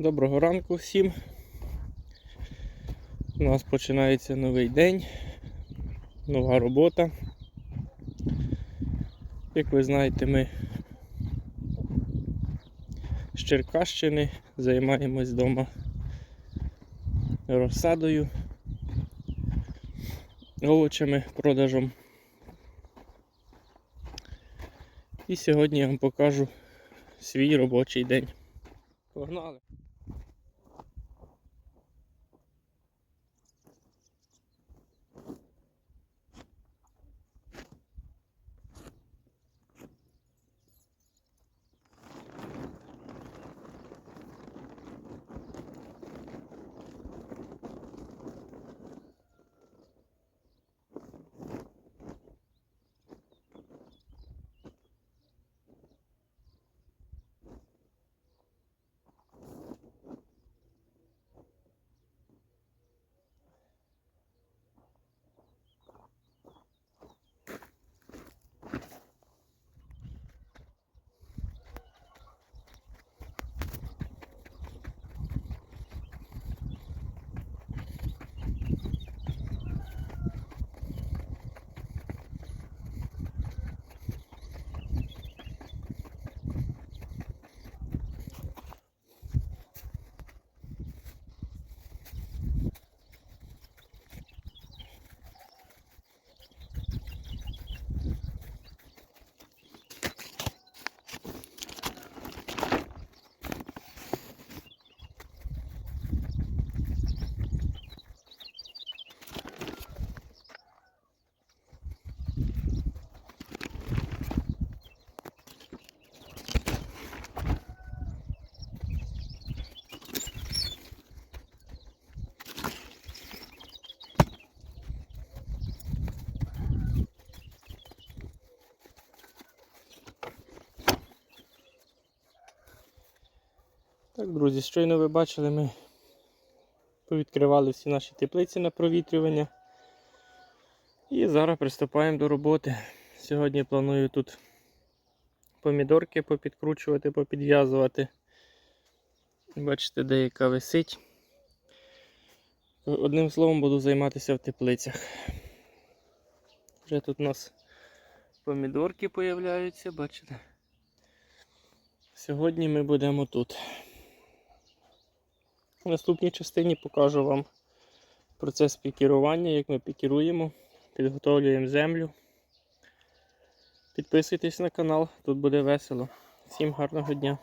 Доброго ранку всім. У нас починається новий день, нова робота. Як ви знаєте, ми з Черкащини займаємось вдома розсадою, овочами, продажем. І сьогодні я вам покажу свій робочий день. Погнали! Так, друзі, щойно ви бачили, ми повідкривали всі наші теплиці на провітрювання. І зараз приступаємо до роботи. Сьогодні планую тут помідорки попідкручувати, попідв'язувати. Бачите, деяка висить. Одним словом, буду займатися в теплицях. Вже тут у нас помідорки появляються, бачите? Сьогодні ми будемо тут. В наступній частині покажу вам процес пікірування, як ми пікіруємо, підготовлюємо землю. Підписуйтесь на канал, тут буде весело. Всім гарного дня!